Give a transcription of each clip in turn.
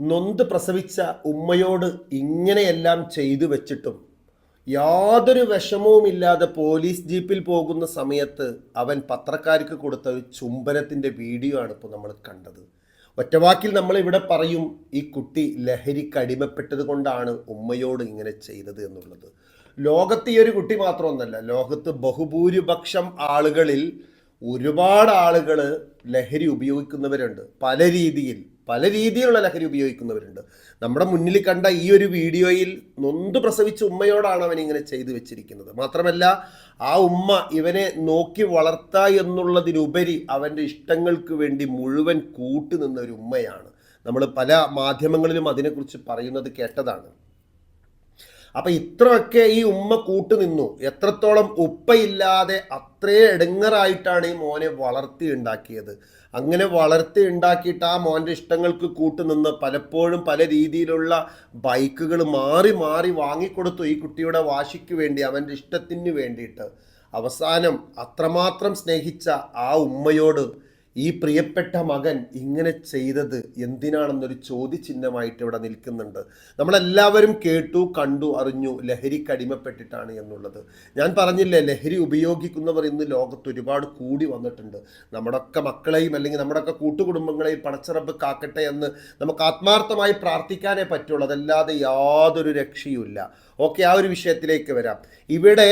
നൊന്ത് പ്രസവിച്ച ഉമ്മയോട് ഇങ്ങനെയെല്ലാം ചെയ്തു വെച്ചിട്ടും യാതൊരു വിഷമവുമില്ലാതെ പോലീസ് ജീപ്പിൽ പോകുന്ന സമയത്ത് അവൻ പത്രക്കാർക്ക് കൊടുത്ത ഒരു ചുംബനത്തിന്റെ വീഡിയോ ആണ് ഇപ്പോൾ നമ്മൾ കണ്ടത്. ഒറ്റവാക്കിൽ നമ്മൾ ഇവിടെ പറയും ഈ കുട്ടി ലഹരിക്ക് അടിമപ്പെട്ടത് കൊണ്ടാണ് ഉമ്മയോട് ഇങ്ങനെ ചെയ്തത് എന്നുള്ളത്. ലോകത്ത് ഈ ഒരു കുട്ടി മാത്രമൊന്നല്ല ലോകത്ത് ബഹുഭൂരിപക്ഷം ആളുകളിൽ ഒരുപാട് ആളുകൾ ലഹരി ഉപയോഗിക്കുന്നവരുണ്ട്. പല രീതിയിൽ പല രീതിയിലുള്ള ലഹരി ഉപയോഗിക്കുന്നവരുണ്ട്. നമ്മുടെ മുന്നിൽ കണ്ട ഈ ഒരു വീഡിയോയിൽ നൊന്ത് പ്രസവിച്ച ഉമ്മയോടാണ് അവൻ ഇങ്ങനെ ചെയ്തു വെച്ചിരിക്കുന്നത്. മാത്രമല്ല ആ ഉമ്മ ഇവനെ നോക്കി വളർത്ത എന്നുള്ളതിനുപരി അവന്റെ ഇഷ്ടങ്ങൾക്ക് വേണ്ടി മുഴുവൻ കൂട്ടുനിന്ന ഒരു ഉമ്മയാണ്. നമ്മൾ പല മാധ്യമങ്ങളിലും അതിനെക്കുറിച്ച് പറയുന്നത് കേട്ടതാണ്. അപ്പൊ ഇത്രയൊക്കെ ഈ ഉമ്മ കൂട്ടുനിന്നു. എത്രത്തോളം ഉപ്പയില്ലാതെ അത്രേ എടുങ്ങറായിട്ടാണ് ഈ മോനെ വളർത്തി ഉണ്ടാക്കിയത് അങ്ങനെ വളർത്തി ഉണ്ടാക്കിയിട്ട് ആ മോന്റെ ഇഷ്ടങ്ങൾക്ക് കൂട്ടുനിന്ന് പലപ്പോഴും പല രീതിയിലുള്ള ബൈക്കുകൾ മാറി മാറി വാങ്ങിക്കൊടുത്തു ഈ കുട്ടിയുടെ വാശിക്ക് വേണ്ടി അവന്റെ ഇഷ്ടത്തിന് വേണ്ടിയിട്ട്. അവസാനം അത്രമാത്രം സ്നേഹിച്ച ആ ഉമ്മയോട് ഈ പ്രിയപ്പെട്ട മകൻ ഇങ്ങനെ ചെയ്തത് എന്തിനാണെന്നൊരു ചോദ്യചിഹ്നമായിട്ട് ഇവിടെ നിൽക്കുന്നുണ്ട്. നമ്മളെല്ലാവരും കേട്ടു കണ്ടു അറിഞ്ഞു ലഹരിക്ക് അടിമപ്പെട്ടിട്ടാണ് എന്നുള്ളത്. ഞാൻ പറഞ്ഞില്ലേ ലഹരി ഉപയോഗിക്കുന്നവർ ഇന്ന് ലോകത്ത് ഒരുപാട് കൂടി വന്നിട്ടുണ്ട്. നമ്മുടെയൊക്കെ മക്കളെയും അല്ലെങ്കിൽ നമ്മുടെയൊക്കെ കൂട്ടുകുടുംബങ്ങളെയും പടച്ചിറപ്പ് കാക്കട്ടെ എന്ന് നമുക്ക് ആത്മാർത്ഥമായി പ്രാർത്ഥിക്കാനേ പറ്റുള്ളൂ. അതല്ലാതെ യാതൊരു രക്ഷയുമില്ല. ഓക്കെ ആ ഒരു വിഷയത്തിലേക്ക് വരാം. ഇവിടെ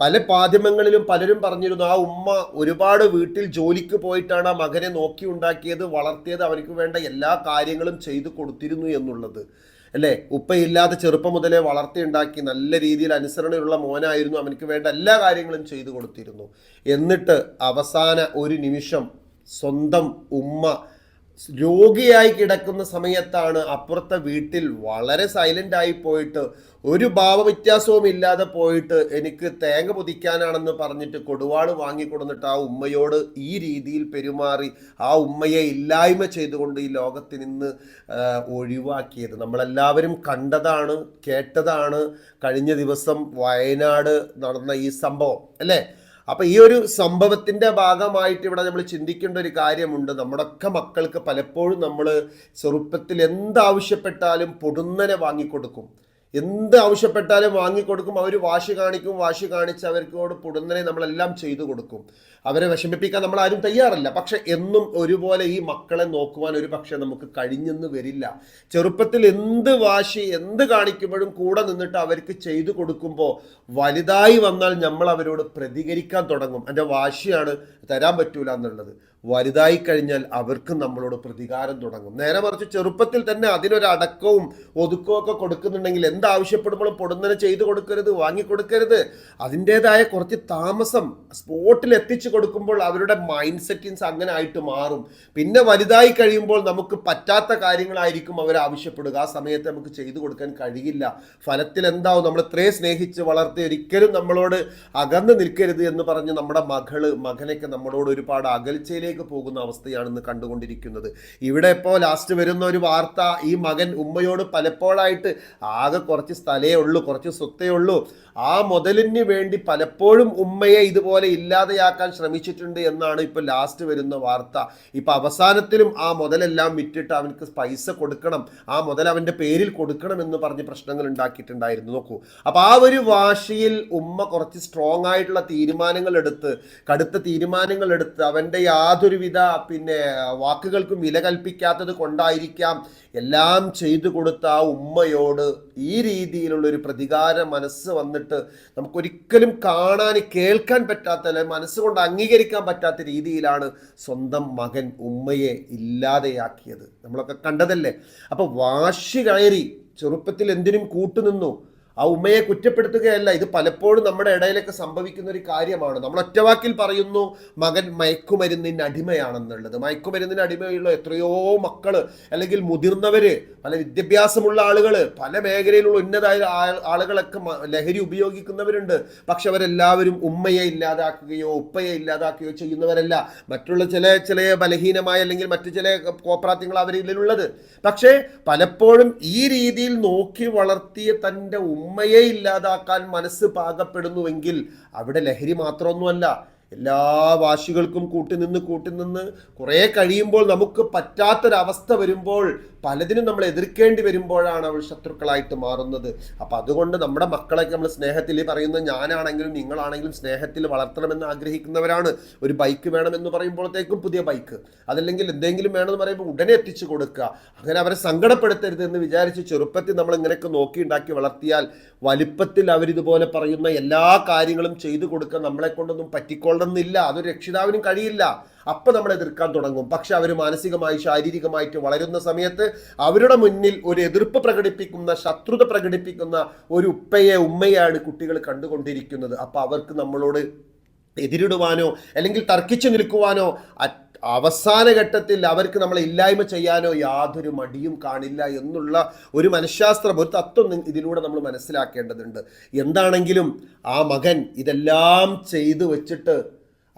പല മാധ്യമങ്ങളിലും പലരും പറഞ്ഞിരുന്നു ആ ഉമ്മ ഒരുപാട് വീട്ടിൽ ജോലിക്ക് പോയിട്ടാണ് ആ മകനെ നോക്കി ഉണ്ടാക്കിയത് വളർത്തിയത് അവർക്ക് വേണ്ട എല്ലാ കാര്യങ്ങളും ചെയ്തു കൊടുത്തിരുന്നു എന്നുള്ളത്. അല്ലേ? ഉപ്പയില്ലാതെ ചെറുപ്പം മുതലേ വളർത്തിയുണ്ടാക്കി നല്ല രീതിയിൽ അനുസരണയുള്ള മോനായിരുന്നു അവനക്ക് വേണ്ട എല്ലാ കാര്യങ്ങളും ചെയ്തു കൊടുത്തിരുന്നു. എന്നിട്ട് അവസാന ഒരു നിമിഷം സ്വന്തം ഉമ്മ രോഗിയായി കിടക്കുന്ന സമയത്താണ് അപ്പുറത്തെ വീട്ടിൽ വളരെ സൈലന്റ് ആയി പോയിട്ട് ഒരു ഭാവവ്യത്യാസവും ഇല്ലാതെ പോയിട്ട് എനിക്ക് തേങ്ങ പൊതിക്കാനാണെന്ന് പറഞ്ഞിട്ട് കൊടുവാൾ വാങ്ങിക്കൊടുന്നിട്ട് ആ ഉമ്മയോട് ഈ രീതിയിൽ പെരുമാറി ആ ഉമ്മയെ ഇല്ലായ്മ ചെയ്തുകൊണ്ട് ഈ ലോകത്തിൽ നിന്ന് ഒഴിവാക്കിയത്. നമ്മളെല്ലാവരും കണ്ടതാണ് കേട്ടതാണ്. കഴിഞ്ഞ ദിവസം വയനാട് നടന്ന ഈ സംഭവം അല്ലേ? അപ്പൊ ഈ ഒരു സംഭവത്തിന്റെ ഭാഗമായിട്ട് ഇവിടെ നമ്മൾ ചിന്തിക്കേണ്ട ഒരു കാര്യമുണ്ട്. നമ്മുടെയൊക്കെ മക്കൾക്ക് പലപ്പോഴും നമ്മൾ ചെറുപ്പത്തിൽ എന്താവശ്യപ്പെട്ടാലും പൊടുന്നനെ വാങ്ങിക്കൊടുക്കും. എന്ത് ആവശ്യപ്പെട്ടാലും വാങ്ങിക്കൊടുക്കും. അവർ വാശി കാണിക്കും വാശി കാണിച്ച് അവർക്കോട് പൊടുന്നതിനെ നമ്മളെല്ലാം ചെയ്തു കൊടുക്കും. അവരെ വിഷമിപ്പിക്കാൻ നമ്മൾ ആരും തയ്യാറല്ല. പക്ഷെ എന്നും ഒരുപോലെ ഈ മക്കളെ നോക്കുവാൻ ഒരു പക്ഷെ നമുക്ക് കഴിഞ്ഞെന്ന് വരില്ല. ചെറുപ്പത്തിൽ എന്ത് വാശി എന്ത് കാണിക്കുമ്പോഴും കൂടെ നിന്നിട്ട് അവർക്ക് ചെയ്തു കൊടുക്കുമ്പോൾ വലുതായി വന്നാൽ നമ്മൾ അവരോട് പ്രതികരിക്കാൻ തുടങ്ങും. എന്റെ വാശിയാണ് തരാൻ പറ്റൂല എന്നുള്ളത്. വലുതായി കഴിഞ്ഞാൽ അവർക്ക് നമ്മളോട് പ്രതികാരം തുടങ്ങും. നേരെ മറിച്ച് ചെറുപ്പത്തിൽ തന്നെ അതിനൊരടക്കവും ഒതുക്കവും ഒക്കെ കൊടുക്കുന്നുണ്ടെങ്കിൽ എന്താവശ്യപ്പെടുമ്പോഴും പൊടുന്നനെ ചെയ്തു കൊടുക്കരുത് വാങ്ങിക്കൊടുക്കരുത്. അതിന്റെതായ കുറച്ച് താമസം സ്പോട്ടിൽ എത്തിച്ചു കൊടുക്കുമ്പോൾ അവരുടെ മൈൻഡ് സെറ്റിങ്സ് അങ്ങനെ ആയിട്ട് മാറും. പിന്നെ വലുതായി കഴിയുമ്പോൾ നമുക്ക് പറ്റാത്ത കാര്യങ്ങളായിരിക്കും അവർ ആവശ്യപ്പെടുക. ആ സമയത്ത് നമുക്ക് ചെയ്തു കൊടുക്കാൻ കഴിയില്ല. ഫലത്തിൽ എന്താവും? നമ്മൾ ഇത്രയും സ്നേഹിച്ച് വളർത്തി ഒരിക്കലും നമ്മളോട് അകന്ന് നിൽക്കരുത് എന്ന് പറഞ്ഞ് നമ്മുടെ മകൾ മകനൊക്കെ നമ്മളോട് ഒരുപാട് അകൽച്ചയിലേക്ക് പോകുന്ന അവസ്ഥയാണെന്ന് കണ്ടുകൊണ്ടിരിക്കുന്നത്. ഇവിടെ ഇപ്പോൾ ലാസ്റ്റ് വരുന്ന ഒരു വാർത്ത ഈ മകൻ ഉമ്മയോട് പലപ്പോഴായിട്ട് ആകെ കുറച്ച് സ്ഥലേ ഉള്ളൂ കുറച്ച് സ്വത്തേ ഉള്ളൂ. ആ മുതലിന് വേണ്ടി പലപ്പോഴും ഉമ്മയെ ഇതുപോലെ ഇല്ലാതെയാക്കാൻ ശ്രമിച്ചിട്ടുണ്ട് എന്നാണ് ഇപ്പോൾ ലാസ്റ്റ് വരുന്ന വാർത്ത. ഇപ്പൊ അവസാനത്തിലും ആ മുതലെല്ലാം വിറ്റിട്ട് അവനക്ക് പൈസ കൊടുക്കണം ആ മുതൽ അവന്റെ പേരിൽ കൊടുക്കണം എന്ന് പറഞ്ഞ് പ്രശ്നങ്ങൾ ഉണ്ടാക്കിയിട്ടുണ്ടായിരുന്നു. നോക്കൂ അപ്പോൾ ആ ഒരു വാശിയിൽ ഉമ്മ കുറച്ച് സ്ട്രോങ് ആയിട്ടുള്ള തീരുമാനങ്ങൾ എടുത്ത് കടുത്ത തീരുമാനങ്ങൾ എടുത്ത് അവന്റെ യാതൊരുവിധ പിന്നെ വാക്കുകൾക്കും വില കൽപ്പിക്കാത്തത് കൊണ്ടായിരിക്കാം എല്ലാം ചെയ്തു കൊടുത്ത ആ ഉമ്മയോട് ഈ രീതിയിലുള്ള ഒരു പ്രതികാര മനസ്സ് വന്നിട്ട് നമുക്കൊരിക്കലും കാണാൻ കേൾക്കാൻ പറ്റാത്ത അല്ലെങ്കിൽ മനസ്സുകൊണ്ട് അംഗീകരിക്കാൻ പറ്റാത്ത രീതിയിലാണ് സ്വന്തം മകൻ ഉമ്മയെ ഇല്ലാതെയാക്കിയത്. നമ്മളൊക്കെ കണ്ടതല്ലേ? അപ്പോൾ വാശി കയറി ചെറുപ്പത്തിൽ എന്തിനും കൂട്ടുനിന്നു. ആ ഉമ്മയെ കുറ്റപ്പെടുത്തുകയല്ല ഇത് പലപ്പോഴും നമ്മുടെ ഇടയിലൊക്കെ സംഭവിക്കുന്ന ഒരു കാര്യമാണ്. നമ്മൾ ഒറ്റവാക്കിൽ പറയുന്നു മകൻ മയക്കുമരുന്നിന് അടിമയാണെന്നുള്ളത്. മയക്കുമരുന്നിന് അടിമയുള്ള എത്രയോ മക്കൾ അല്ലെങ്കിൽ മുതിർന്നവർ പല വിദ്യാഭ്യാസമുള്ള ആളുകൾ പല മേഖലയിലുള്ള ഉന്നതായ ആളുകളൊക്കെ ലഹരി ഉപയോഗിക്കുന്നവരുണ്ട്. പക്ഷെ അവരെല്ലാവരും ഉമ്മയെ ഇല്ലാതാക്കുകയോ ഉപ്പയെ ഇല്ലാതാക്കുകയോ ചെയ്യുന്നവരല്ല. മറ്റുള്ള ചില ചില ബലഹീനമായ അല്ലെങ്കിൽ മറ്റു ചില കോപ്രാത്യങ്ങൾ അവരിലുള്ളത്. പക്ഷേ പലപ്പോഴും ഈ രീതിയിൽ നോക്കി വളർത്തിയ തന്റെ ഉമ്മയെ ഇല്ലാതാക്കാൻ മനസ്സ് പാകപ്പെടുന്നുവെങ്കിൽ അവിടെ ലഹരി മാത്രമൊന്നുമല്ല. എല്ലാ വാശികൾക്കും കൂട്ടിനിന്ന് കൂട്ടിനിന്ന് കുറേ കഴിയുമ്പോൾ നമുക്ക് പറ്റാത്തൊരവസ്ഥ വരുമ്പോൾ പലതിനും നമ്മൾ എതിർക്കേണ്ടി വരുമ്പോഴാണ് അവൾ ശത്രുക്കളായിട്ട് മാറുന്നത്. അപ്പം അതുകൊണ്ട് നമ്മുടെ മക്കളൊക്കെ നമ്മൾ സ്നേഹത്തിൽ പറയുന്നത് പറയുന്ന ഞാനാണെങ്കിലും നിങ്ങളാണെങ്കിലും സ്നേഹത്തിൽ വളർത്തണമെന്ന് ആഗ്രഹിക്കുന്നവരാണ്. ഒരു ബൈക്ക് വേണമെന്ന് പറയുമ്പോഴത്തേക്കും പുതിയ ബൈക്ക്. അതല്ലെങ്കിൽ എന്തെങ്കിലും വേണമെന്ന് പറയുമ്പോൾ ഉടനെ എത്തിച്ചു കൊടുക്കുക. അങ്ങനെ അവരെ സങ്കടപ്പെടുത്തരുത് എന്ന് വിചാരിച്ച് ചെറുപ്പത്തിൽ നമ്മൾ ഇങ്ങനെയൊക്കെ നോക്കി ഉണ്ടാക്കി വളർത്തിയാൽ വലിപ്പത്തിൽ അവരിതുപോലെ പറയുന്ന എല്ലാ കാര്യങ്ങളും ചെയ്തു കൊടുക്കാൻ നമ്മളെ കൊണ്ടൊന്നും പറ്റിക്കൊള്ളണമെന്നില്ല അതൊരു രക്ഷിതാവിനും കഴിയില്ല. അപ്പം നമ്മൾ എതിർക്കാൻ തുടങ്ങും. പക്ഷെ അവർ മാനസികമായി ശാരീരികമായിട്ട് വളരുന്ന സമയത്ത് അവരുടെ മുന്നിൽ ഒരു എതിർപ്പ് പ്രകടിപ്പിക്കുന്ന ശത്രുത പ്രകടിപ്പിക്കുന്ന ഒരു ഉപ്പയെ ഉമ്മയാണ് കുട്ടികൾ കണ്ടുകൊണ്ടിരിക്കുന്നത്. അപ്പം അവർക്ക് നമ്മളോട് എതിരിടുവാനോ അല്ലെങ്കിൽ തർക്കിച്ചു നിൽക്കുവാനോ അവസാന ഘട്ടത്തിൽ അവർക്ക് നമ്മളെ ഇല്ലായ്മ ചെയ്യാനോ യാതൊരു മടിയും കാണില്ല എന്നുള്ള ഒരു മനഃശാസ്ത്രം ഒരു തത്വം ഇതിലൂടെ നമ്മൾ മനസ്സിലാക്കേണ്ടതുണ്ട്. എന്താണെങ്കിലും ആ മകൻ ഇതെല്ലാം ചെയ്തു വെച്ചിട്ട്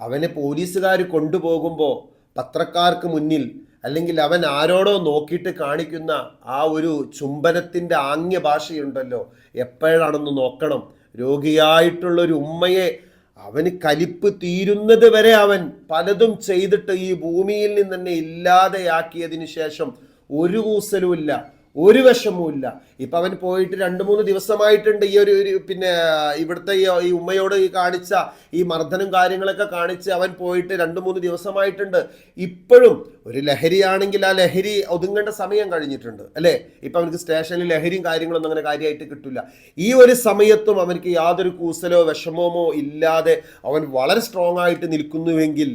അവനെ പോലീസുകാർ കൊണ്ടുപോകുമ്പോൾ പത്രക്കാർക്ക് മുന്നിൽ അല്ലെങ്കിൽ അവൻ ആരോടോ നോക്കിയിട്ട് കാണിക്കുന്ന ആ ഒരു ചുംബനത്തിന്റെ ആംഗ്യ ഭാഷയുണ്ടല്ലോ എപ്പോഴാണെന്ന് നോക്കണം. രോഗിയായിട്ടുള്ളൊരു ഉമ്മയെ അവന് കലിപ്പ് തീരുന്നത് വരെ അവൻ പലതും ചെയ്തിട്ട് ഈ ഭൂമിയിൽ നിന്ന് തന്നെ ഇല്ലാതെയാക്കിയതിനു ശേഷം ഒരു കൂസലുമില്ല. ഒരു വിഷമവുമില്ല. ഇപ്പൊ അവൻ പോയിട്ട് രണ്ട് മൂന്ന് ദിവസമായിട്ടുണ്ട് ഈ ഒരു പിന്നെ ഇവിടുത്തെ ഈ ഉമ്മയോട് ഈ കാണിച്ച ഈ മർദ്ദനം കാര്യങ്ങളൊക്കെ കാണിച്ച് അവൻ പോയിട്ട് രണ്ട് മൂന്ന് ദിവസമായിട്ടുണ്ട്. ഇപ്പോഴും ഒരു ലഹരിയാണെങ്കിൽ ആ ലഹരി ഒതുങ്ങേണ്ട സമയം കഴിഞ്ഞിട്ടുണ്ട് അല്ലേ? ഇപ്പൊ അവനക്ക് സ്റ്റേഷനിൽ ലഹരിയും കാര്യങ്ങളൊന്നും അങ്ങനെ കാര്യമായിട്ട് കിട്ടില്ല ഈ ഒരു സമയത്തും അവനക്ക് യാതൊരു കൂസലോ വിഷമമോ ഇല്ലാതെ അവൻ വളരെ സ്ട്രോങ് ആയിട്ട് നിൽക്കുന്നുവെങ്കിൽ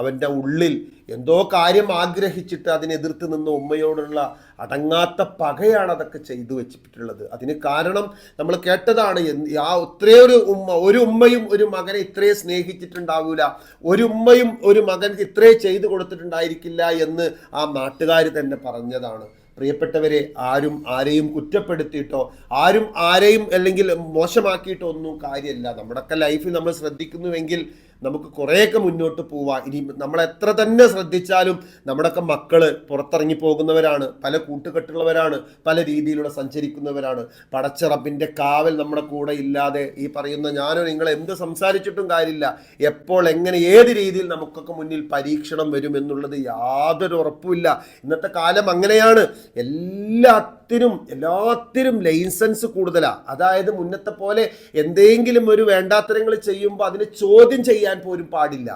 അവന്റെ ഉള്ളിൽ എന്തോ കാര്യം ആഗ്രഹിച്ചിട്ട് അതിനെതിർത്ത് നിന്ന ഉമ്മയോടുള്ള അടങ്ങാത്ത പകയാണ് അതൊക്കെ ചെയ്തു വെച്ചിട്ടുള്ളത്. അതിന് കാരണം നമ്മൾ കേട്ടതാണ് ആ ഇത്രയൊരു ഉമ്മ ഒരു ഉമ്മയും ഒരു മകനെ ഇത്രയും സ്നേഹിച്ചിട്ടുണ്ടാവില്ല ഒരു ഉമ്മയും ഒരു മകൻ ഇത്രയും ചെയ്തു കൊടുത്തിട്ടുണ്ടായിരിക്കില്ല എന്ന് ആ നാട്ടുകാർ തന്നെ പറഞ്ഞതാണ്. പ്രിയപ്പെട്ടവരെ ആരും ആരെയും കുറ്റപ്പെടുത്തിയിട്ടോ ആരും ആരെയും അല്ലെങ്കിൽ മോശമാക്കിയിട്ടോ ഒന്നും കാര്യമല്ല. നമ്മുടെയൊക്കെ ലൈഫിൽ നമ്മൾ ശ്രദ്ധിക്കുന്നുവെങ്കിൽ നമുക്ക് കുറേയൊക്കെ മുന്നോട്ട് പോവാം. ഇനി നമ്മൾ എത്ര തന്നെ ശ്രദ്ധിച്ചാലും നമ്മുടെയൊക്കെ മക്കൾ പുറത്തിറങ്ങി പോകുന്നവരാണ് പല കൂട്ടുകെട്ടുള്ളവരാണ് പല രീതിയിലൂടെ സഞ്ചരിക്കുന്നവരാണ്. പടച്ചിറപ്പിന്റെ കാവൽ നമ്മുടെ കൂടെ ഇല്ലാതെ ഈ പറയുന്ന ഞാനോ നിങ്ങൾ എന്ത് സംസാരിച്ചിട്ടും കാര്യമില്ല. എപ്പോൾ എങ്ങനെ ഏത് രീതിയിൽ നമുക്കൊക്കെ മുന്നിൽ പരീക്ഷണം വരും എന്നുള്ളത് യാതൊരു ഉറപ്പുമില്ല. ഇന്നത്തെ കാലം അങ്ങനെയാണ്. എല്ലാത്തിനും എല്ലാത്തിനും ലൈസൻസ് കൂടുതലാണ് അതായത് മുന്നത്തെ പോലെ എന്തെങ്കിലും ഒരു വേണ്ടാത്തരങ്ങൾ ചെയ്യുമ്പോൾ അതിനെ ചോദ്യം ചെയ്യാൻ പോലും പാടില്ല.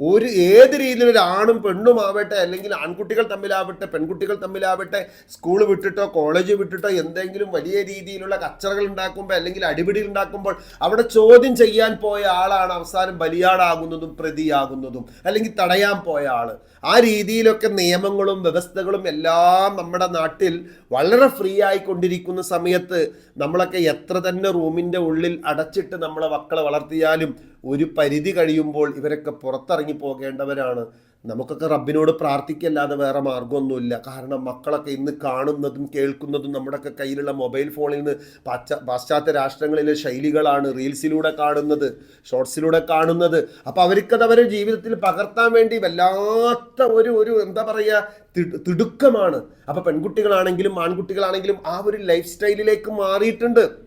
ഒരു ഏത് രീതിയിൽ ആണും പെണ്ണും ആവട്ടെ അല്ലെങ്കിൽ ആൺകുട്ടികൾ തമ്മിലാവട്ടെ പെൺകുട്ടികൾ തമ്മിലാവട്ടെ സ്കൂൾ വിട്ടിട്ടോ കോളേജ് വിട്ടിട്ടോ എന്തെങ്കിലും വലിയ രീതിയിലുള്ള കച്ചറകൾ ഉണ്ടാക്കുമ്പോൾ അല്ലെങ്കിൽ അടിപിടി ഉണ്ടാക്കുമ്പോൾ അവിടെ ചോദ്യം ചെയ്യാൻ പോയ ആളാണ് അവസാനം ബലിയാടാകുന്നതും പ്രതിയാകുന്നതും അല്ലെങ്കിൽ തടയാൻ പോയ ആൾ ആ രീതിയിലൊക്കെ നിയമങ്ങളും വ്യവസ്ഥകളും എല്ലാം നമ്മുടെ നാട്ടിൽ വളരെ ഫ്രീ ആയിക്കൊണ്ടിരിക്കുന്ന സമയത്ത് നമ്മളൊക്കെ എത്ര തന്നെ റൂമിന്റെ ഉള്ളിൽ അടച്ചിട്ട് നമ്മളെ മക്കളെ വളർത്തിയാലും ഒരു പരിധി കഴിയുമ്പോൾ ഇവരൊക്കെ പുറത്തിറങ്ങി പോകേണ്ടവരാണ്. നമുക്കൊക്കെ റബ്ബിനോട് പ്രാർത്ഥിക്കല്ലാതെ വേറെ മാർഗമൊന്നുമില്ല കാരണം മക്കളൊക്കെ ഇന്ന് കാണുന്നതും കേൾക്കുന്നതും നമ്മുടെയൊക്കെ കയ്യിലുള്ള മൊബൈൽ ഫോണിൽ നിന്ന് പാശ്ചാ പാശ്ചാത്യ രാഷ്ട്രങ്ങളിലെ ശൈലികളാണ് റീൽസിലൂടെ കാണുന്നത് ഷോർട്സിലൂടെ കാണുന്നത്. അപ്പോൾ അവർക്കത് അവരുടെ ജീവിതത്തിൽ പകർത്താൻ വേണ്ടി വല്ലാത്ത ഒരു ഒരു എന്താ പറയുക തിട്- തിടുക്കമാണ്. അപ്പോൾ പെൺകുട്ടികളാണെങ്കിലും ആൺകുട്ടികളാണെങ്കിലും ആ ഒരു ലൈഫ് സ്റ്റൈലിലേക്ക് മാറിയിട്ടുണ്ട്.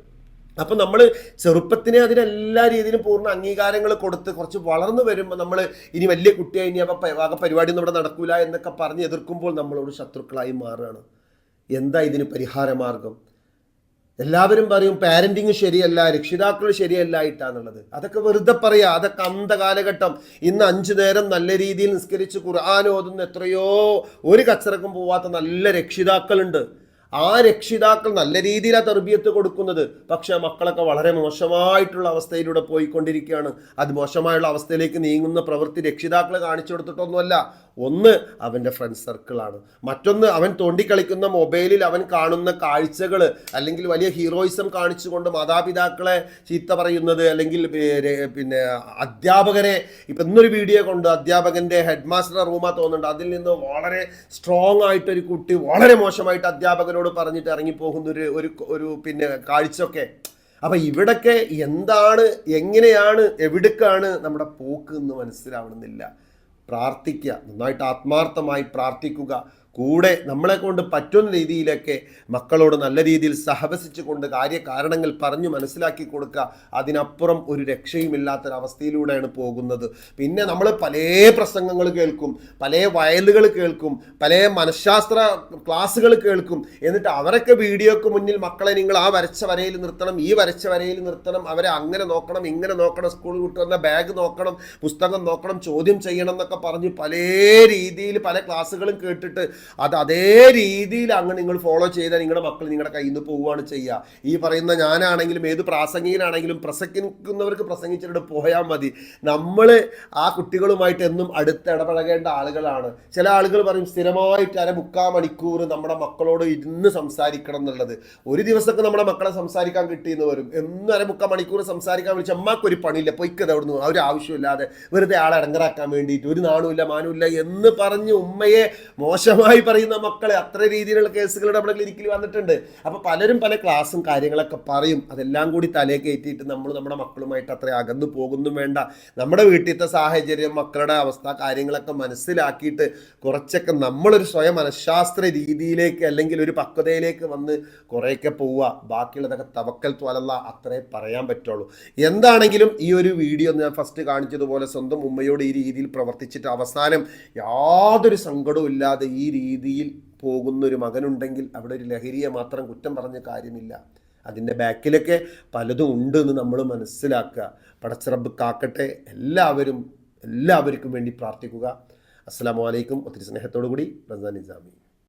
അപ്പം നമ്മൾ ചെറുപ്പത്തിനെ അതിനെല്ലാ രീതിയിലും പൂർണ അംഗീകാരങ്ങൾ കൊടുത്ത് കുറച്ച് വളർന്നു വരുമ്പോൾ നമ്മൾ ഇനി വലിയ കുട്ടിയായി ഇനി അപ്പം വക പരിപാടി ഒന്നും ഇവിടെ നടക്കൂല എന്നൊക്കെ പറഞ്ഞ് എതിർക്കുമ്പോൾ നമ്മളോട് ശത്രുക്കളായി മാറുകയാണ്. എന്താ ഇതിന് പരിഹാരമാർഗം എല്ലാവരും പറയും പാരന്റിങ് ശരിയല്ല രക്ഷിതാക്കൾ ശരിയല്ല ഇട്ടാന്നുള്ളത്. അതൊക്കെ വെറുതെ പറയാ. അതൊക്കെ അന്ത കാലഘട്ടം. ഇന്ന് അഞ്ചു നേരം നല്ല രീതിയിൽ നിസ്കരിച്ച് ഖുർആൻ ഓതുന്ന എത്രയോ ഒരു കച്ചറക്കും പോവാത്ത നല്ല രക്ഷിതാക്കളുണ്ട്. ആ രക്ഷിതാക്കൾ നല്ല രീതിയിലാണ് തെർബിയത്ത് കൊടുക്കുന്നത്. പക്ഷേ മക്കളൊക്കെ വളരെ മോശമായിട്ടുള്ള അവസ്ഥയിലൂടെ പോയിക്കൊണ്ടിരിക്കുകയാണ്. അത് മോശമായുള്ള അവസ്ഥയിലേക്ക് നീങ്ങുന്ന പ്രവൃത്തി രക്ഷിതാക്കൾ കാണിച്ചു കൊടുത്തിട്ടൊന്നുമല്ല. ഒന്ന് അവന്റെ ഫ്രണ്ട് സർക്കിളാണ് മറ്റൊന്ന് അവൻ തോണ്ടിക്കളിക്കുന്ന മൊബൈലിൽ അവൻ കാണുന്ന കാഴ്ചകൾ അല്ലെങ്കിൽ വലിയ ഹീറോയിസം കാണിച്ചുകൊണ്ട് മാതാപിതാക്കളെ ചീത്ത പറയുന്നത് അല്ലെങ്കിൽ പിന്നെ അധ്യാപകരെ ഇപ്പം ഇന്നൊരു വീഡിയോ കൊണ്ട്. അധ്യാപകന്റെ ഹെഡ് മാസ്റ്റർ റൂമാ തോന്നുന്നുണ്ട്. അതിൽ നിന്ന് വളരെ സ്ട്രോങ് ആയിട്ടൊരു കുട്ടി വളരെ മോശമായിട്ട് അധ്യാപകനോട് പറഞ്ഞിട്ട് ഇറങ്ങിപ്പോകുന്ന ഒരു ഒരു ഒരു പിന്നെ കാഴ്ചയൊക്കെ. അപ്പം ഇവിടൊക്കെ എന്താണ് എങ്ങനെയാണ് എവിടേക്കാണ് നമ്മുടെ പോക്ക് എന്ന് മനസ്സിലാവണമെന്നില്ല. പ്രാർത്ഥിക്കുക നന്നായിട്ട് ആത്മാർത്ഥമായി പ്രാർത്ഥിക്കുക. കൂടെ നമ്മളെ കൊണ്ട് പറ്റുന്ന രീതിയിലൊക്കെ മക്കളോട് നല്ല രീതിയിൽ സഹവസിച്ചു കൊണ്ട് കാര്യകാരണങ്ങൾ പറഞ്ഞു മനസ്സിലാക്കി കൊടുക്കുക. അതിനപ്പുറം ഒരു രക്ഷയുമില്ലാത്തൊരവസ്ഥയിലൂടെയാണ് പോകുന്നത്. പിന്നെ നമ്മൾ പല പ്രസംഗങ്ങൾ കേൾക്കും പല വയലുകൾ കേൾക്കും പല മനഃശാസ്ത്ര ക്ലാസ്സുകൾ കേൾക്കും. എന്നിട്ട് അവരൊക്കെ വീഡിയോക്ക് മുന്നിൽ മക്കളെ നിങ്ങൾ ആ വരച്ച വരയിൽ നിർത്തണം ഈ വരച്ച വരയിൽ നിർത്തണം അവരെ അങ്ങനെ നോക്കണം ഇങ്ങനെ നോക്കണം സ്കൂൾ കുട്ടികളുടെ ബാഗ് നോക്കണം പുസ്തകം നോക്കണം ചോദ്യം ചെയ്യണം എന്നൊക്കെ പറഞ്ഞ് പല രീതിയിൽ പല ക്ലാസ്സുകളും കേട്ടിട്ട് അത് അതേ രീതിയിൽ അങ്ങ് നിങ്ങൾ ഫോളോ ചെയ്താൽ നിങ്ങളുടെ മക്കൾ നിങ്ങളുടെ കയ്യിൽ നിന്ന് പോവുകയാണ് ചെയ്യുക. ഈ പറയുന്ന ഞാനാണെങ്കിലും ഏത് പ്രാസംഗികനാണെങ്കിലും പ്രസംഗിക്കുന്നവർക്ക് പ്രസംഗിച്ചിട്ട് പോയാൽ മതി. നമ്മൾ ആ കുട്ടികളുമായിട്ട് എന്നും അടുത്ത് ഇടപഴകേണ്ട ആളുകളാണ്. ചില ആളുകൾ പറയും സ്ഥിരമായിട്ട് അര മുക്കാൽ മണിക്കൂർ നമ്മുടെ മക്കളോട് ഇരുന്ന് സംസാരിക്കണം എന്നുള്ളത്. ഒരു ദിവസമൊക്കെ നമ്മുടെ മക്കളെ സംസാരിക്കാൻ കിട്ടിയെന്ന് വരും. എന്നും അര മുക്കാൽ മണിക്കൂർ സംസാരിക്കാൻ വിളിച്ച് അമ്മക്കൊരു പണിയില്ല പൊയ്ക്കത് അവിടുന്ന്. ആ ഒരു ആവശ്യമില്ലാതെ വെറുതെ ആളെ ഇടങ്ങറാക്കാൻ വേണ്ടിയിട്ട്. ഒരു നാണുമില്ല മാനുമില്ല എന്ന് പറഞ്ഞ് ഉമ്മയെ മോശമായി പറയുന്ന മക്കളെ അത്ര രീതിയിലുള്ള കേസുകൾ നമ്മുടെ ക്ലിനിക്കിൽ വന്നിട്ടുണ്ട്. അപ്പോൾ പലരും പല ക്ലാസ്സും കാര്യങ്ങളൊക്കെ പറയും. അതെല്ലാം കൂടി തലേ കയറ്റിയിട്ട് നമ്മൾ നമ്മുടെ മക്കളുമായിട്ട് അത്ര അകന്നു പോകുന്നും വേണ്ട. നമ്മുടെ വീട്ടിലത്തെ സാഹചര്യം മക്കളുടെ അവസ്ഥ കാര്യങ്ങളൊക്കെ മനസ്സിലാക്കിയിട്ട് കുറച്ചൊക്കെ നമ്മളൊരു സ്വയം മനഃശാസ്ത്ര രീതിയിലേക്ക് അല്ലെങ്കിൽ ഒരു പക്വതയിലേക്ക് വന്ന് കുറേയൊക്കെ പോവുക. ബാക്കിയുള്ളതൊക്കെ തവക്കൽ തോലല്ല അത്രേ പറയാൻ പറ്റുള്ളൂ. എന്താണെങ്കിലും ഈ ഒരു വീഡിയോ ഞാൻ ഫസ്റ്റ് കാണിച്ചതുപോലെ സ്വന്തം ഉമ്മയോട് ഈ രീതിയിൽ പ്രവർത്തിച്ചിട്ട് അവസാനം യാതൊരു സങ്കടവും ഇല്ലാതെ ഈ രീതിയിൽ പോകുന്നൊരു മകനുണ്ടെങ്കിൽ അവിടെ ഒരു ലഹരിയെ മാത്രം കുറ്റം പറഞ്ഞ കാര്യമില്ല. അതിന്റെ ബാക്കിലൊക്കെ പലതും ഉണ്ട് എന്ന് നമ്മൾ മനസ്സിലാക്കുക. പടച്ചിറബ് കാക്കട്ടെ. എല്ലാവരും എല്ലാവർക്കും വേണ്ടി പ്രാർത്ഥിക്കുക. അസ്സാം വലൈക്കും ഒത്തിരി സ്നേഹത്തോടു കൂടി റസാൻ നിസാമി.